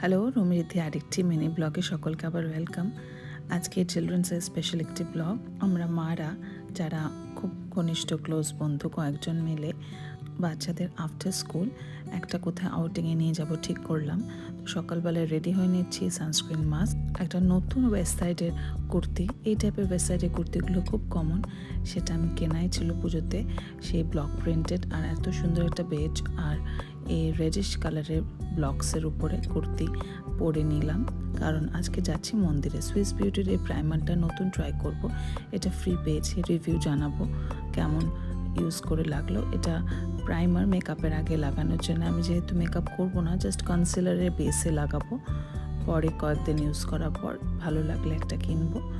Hello, রুমিরিদ্ধি আরেকটি mini ব্লগে সকলকে আবার ওয়েলকাম আজকে চিলড্রেন্সের স্পেশাল একটি ব্লগ আমরা মারা, যারা খুব ঘনিষ্ঠ ক্লোজ বন্ধু, কয়েকজন মিলে বাচ্চাদের আফটার স্কুল একটা কোথায় আউটিংয়ে নিয়ে যাব ঠিক করলাম। তো সকালবেলায় রেডি হয়ে নিচ্ছি সানস্ক্রিন মাস্ক একটা নতুন ওয়েবসাইটের কুর্তি। এই টাইপের ওয়েবসাইটের কুর্তিগুলো খুব কমন সেটা আমি কেনাই ছিল পুজোতে। সেই ব্লক প্রিন্টেড আর এত সুন্দর একটা বেজ আর এই রেডিশ কালারের ব্লকসের উপরে কুর্তি পরে নিলাম। কারণ আজকে যাচ্ছি মন্দিরে। সুইস বিউটির এই প্রাইমারটা নতুন ট্রাই করব। এটা ফ্রি পেয়েছি রিভিউ জানাব কেমন ইউজ করে লাগল। এটা প্রাইমার মেকআপের আগে লাগানোর জন্য আমি যেহেতু মেকআপ করব না জাস্ট কনসিলারের বেসে লাগাবো। পরে কয়েকদিন ইউজ করার পর ভালো লাগলে একটা কিনবো।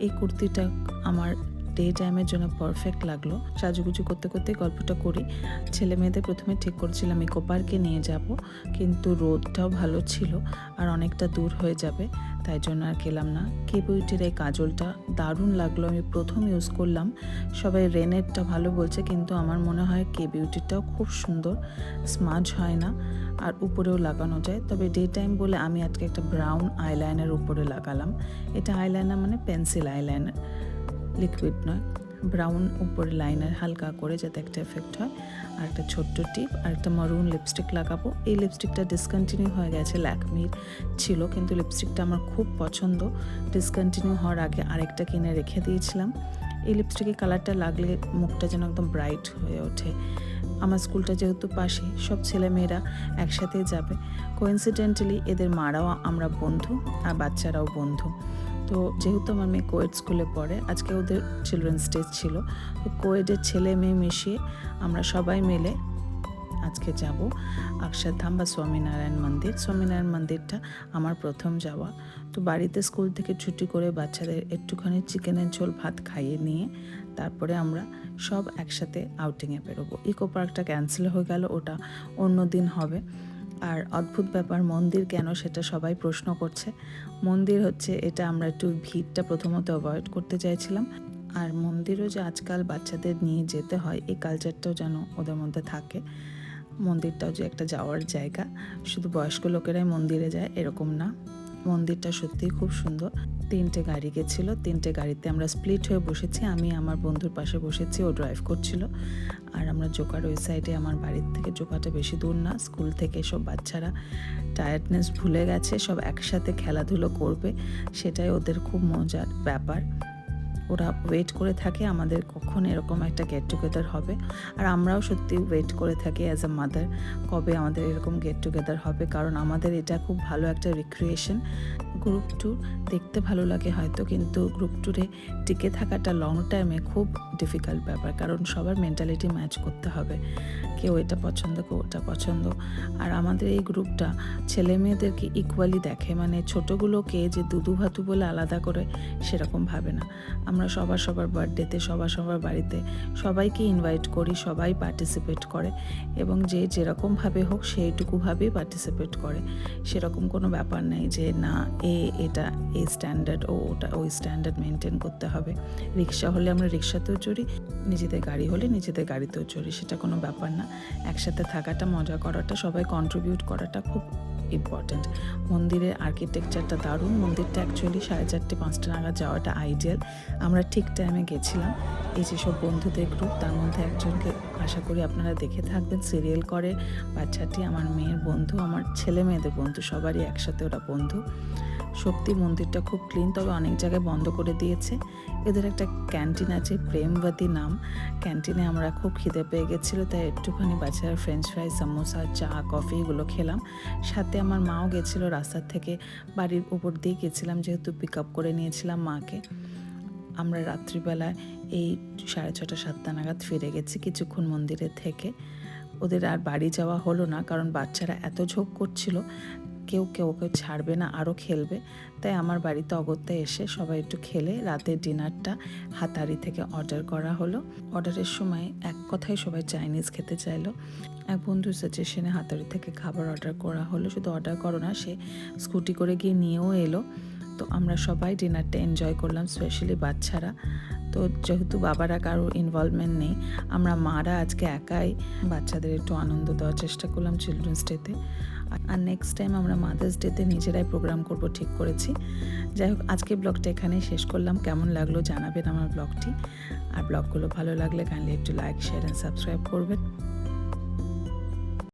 এই কুর্তিটা আমার ডে টাইমের জন্য পারফেক্ট লাগল। সাজুগুজু করতে করতে গল্পটা করি। ছেলে মেয়েদের প্রথমে ঠিক করেছিলাম ইকো পার্কে নিয়ে যাব, কিন্তু রোদটাও ভালো ছিল আর অনেকটা দূর হয়ে যাবে, তাই জন্য আর গেলাম না। কে বিউটির এই কাজলটা দারুণ লাগল, আমি প্রথম ইউজ করলাম। সবাই রেনেরটা ভালো বলছে, কিন্তু আমার মনে হয় কে বিউটিটাও খুব সুন্দর স্মাজ হয় না আর উপরেও লাগানো যায়। তবে ডে টাইম বলে আমি আজকে একটা ব্রাউন আইলাইনার উপরে লাগালাম। এটা আইলাইনার মানে পেন্সিল আইলাইনার লিকুইড নয় ব্রাউন উপরে লাইনার হালকা করে যাতে একটা এফেক্ট হয়। আর একটা ছোট্ট টিপ আর একটা মারুন লিপস্টিক লাগাবো। এই লিপস্টিকটা ডিসকন্টিনিউ হয়ে গেছে, ল্যাকমির ছিল, কিন্তু লিপস্টিকটা আমার খুব পছন্দ। ডিসকন্টিনিউ হওয়ার আগে আরেকটা কিনে রেখে দিয়েছিলাম। এই লিপস্টিকের কালারটা লাগলে মুখটা যেন একদম ব্রাইট হয়ে ওঠে। আমার স্কুলটা যেহেতু পাশে সব ছেলেমেয়েরা একসাথে যাবে। কোইন্সিডেন্টালি এদের মারাও আমরা বন্ধু আর বাচ্চারাও বন্ধু। তো যেহেতু আমার মেয়ে কোয়েড স্কুলে পড়ে, আজকে ওদের চিলড্রেন্স ডে ছিল, তো কোয়েডের ছেলে মেয়ে মিশিয়ে আমরা সবাই মিলে আজকে যাব অক্ষরধাম বা স্বামীনারায়ণ মন্দির। স্বামীনারায়ণ মন্দিরটা আমার প্রথম যাওয়া। তো বাড়িতে স্কুল থেকে ছুটি করে বাচ্চাদের একটুখানি চিকেনের ঝোল, ভাত খাইয়ে নিয়ে তারপরে আমরা সব একসাথে আউটিংয়ে বেরোবো। ইকো পার্কটা ক্যান্সেল হয়ে গেল, ওটা অন্য দিন হবে। আর অদ্ভুত ব্যাপার, মন্দির কেন সেটা সবাই প্রশ্ন করছে। মন্দির হচ্ছে এটা আমরা একটু ভিড়টা প্রথমত অ্যাভয়েড করতে চাইছিলাম। আর মন্দিরও যে আজকাল বাচ্চাদের নিয়ে যেতে হয়, এই কালচারটাও যেন ওদের মধ্যে থাকে। মন্দিরটাও যে একটা যাওয়ার জায়গা। শুধু বয়স্ক লোকেরাই মন্দিরে যায়, এরকম না। মন্দিরটা সত্যিই খুব সুন্দর। তিনটে গাড়ি গেছিল, তিনটে গাড়িতে আমরা স্প্লিট হয়ে বসেছি। আমি আমার বন্ধুর পাশে বসেছি, ও ড্রাইভ করছিল। আর আমরা জোকার ওই সাইডে আমার বাড়ির থেকে জোকাটা বেশি দূর না স্কুল থেকে সব বাচ্চারা টায়ার্ডনেস ভুলে গেছে, সব একসাথে খেলাধুলো করবে, সেটাই ওদের খুব মজার ব্যাপার। ওরা ওয়েট করে থাকে, আমাদের কখন এরকম একটা গেট টুগেদার হবে। আর আমরাও সত্যি ওয়েট করে থাকি অ্যাজ আ মাদার কবে আমাদের এরকম গেট টুগেদার হবে, কারণ আমাদের এটা খুব ভালো একটা রিক্রিয়েশন গ্রুপ ট্যুর দেখতে ভালো লাগে হয়তো, কিন্তু গ্রুপ ট্যুরে টিকে থাকাটা লং টাইমে খুব ডিফিকাল্ট ব্যাপার, কারণ সবার মেন্টালিটি ম্যাচ করতে হবে। কেউ এটা পছন্দ, কেউ ওটা পছন্দ। আর আমাদের এই গ্রুপটা ছেলে মেয়েদেরকে ইকুয়ালি দেখে মানে ছোটোগুলোকে যে দুদু ভাতু বলে আলাদা করে সেরকম ভাবে না। আমরা সবার সবার বার্থডেতে সবার সবার বাড়িতে সবাইকে ইনভাইট করি, সবাই পার্টিসিপেট করে এবং যে যেরকমভাবে হোক সেইটুকুভাবেই পার্টিসিপেট করে। সেরকম কোনো ব্যাপার নেই যে না, এ, এটা এই স্ট্যান্ডার্ড ও, ওটা, ওই স্ট্যান্ডার্ড মেনটেন করতে হবে। রিক্সা হলে আমরা রিক্সাতেও চড়ি, নিজেদের গাড়ি হলে নিজেদের গাড়িতেও চড়ি, সেটা কোনো ব্যাপার না। একসাথে থাকাটা, মজা করাটা, সবাই কন্ট্রিবিউট করাটা খুব ইম্পর্ট্যান্ট মন্দিরের আর্কিটেকচারটা দারুণ। মন্দিরটা অ্যাকচুয়ালি সাড়ে চারটে, পাঁচটা নাগাদ যাওয়াটা আইডিয়াল আমরা ঠিক টাইমে গেছিলাম। এই যেসব বন্ধুদের গ্রুপ তার মধ্যে একজনকে আশা করি আপনারা দেখে থাকবেন। সিরিয়াল করে বাচ্চাটি, আমার মেয়ের বন্ধু, আমার ছেলে মেয়েদের বন্ধু, সবারই একসাথে ওরা বন্ধু। সত্যি মন্দিরটা খুব ক্লিন তবে অনেক জায়গায় বন্ধ করে দিয়েছে। এদের একটা ক্যান্টিন আছে প্রেমবতী নাম। ক্যান্টিনে আমরা খুব খিদে পেয়ে গেছিল, তাই একটুখানি বাচ্চারা ফ্রেঞ্চ ফ্রাই সামোসা চা কফি এগুলো খেলাম। সাথে আমার মাও গেছিল রাস্তার থেকে, বাড়ির উপর দিয়ে গেছিলাম, যেহেতু পিক আপ করে নিয়েছিলাম মাকে। আমরা রাত্রিবেলায় এই সাড়ে ছটা, সাতটা নাগাদ ফিরে গেছি কিছুক্ষণ মন্দিরে থেকে। ওদের আর বাড়ি যাওয়া হলো না, কারণ বাচ্চারা এত ঝোঁক করছিল কেউ কেউ ওকে ছাড়বে না, আরও খেলবে। তাই আমার বাড়িতে অগত্যা এসে সবাই একটু খেলে। রাতের ডিনারটা হাতারি থেকে অর্ডার করা হলো। অর্ডারের সময় এক কথায় সবাই চাইনিজ খেতে চাইলো। এক বন্ধুর সাজেশনে হাতারি থেকে খাবার অর্ডার করা হলো। শুধু অর্ডার করো না, সে স্কুটি করে গিয়ে নিয়েও এলো। তো আমরা সবাই ডিনারটা এনজয় করলাম স্পেশালি বাচ্চারা। তো যেহেতু বাবারা কারও ইনভলভমেন্ট নেই, আমরা মারা আজকে একাই বাচ্চাদের একটু আনন্দ দেওয়ার চেষ্টা করলাম চিলড্রেন্স ডেতে আর নেক্সট টাইম আমরা মাদার্স ডেতে নিজেরাই প্রোগ্রাম করব, ঠিক করেছি। যাই হোক আজকে ব্লগটা এখানে শেষ করলাম। কেমন লাগল জানাবেন আমার ব্লগটি আর ব্লগগুলো ভালো লাগলে কাইন্ডলি একটু লাইক শেয়ার অ্যান্ড সাবস্ক্রাইব করবেন।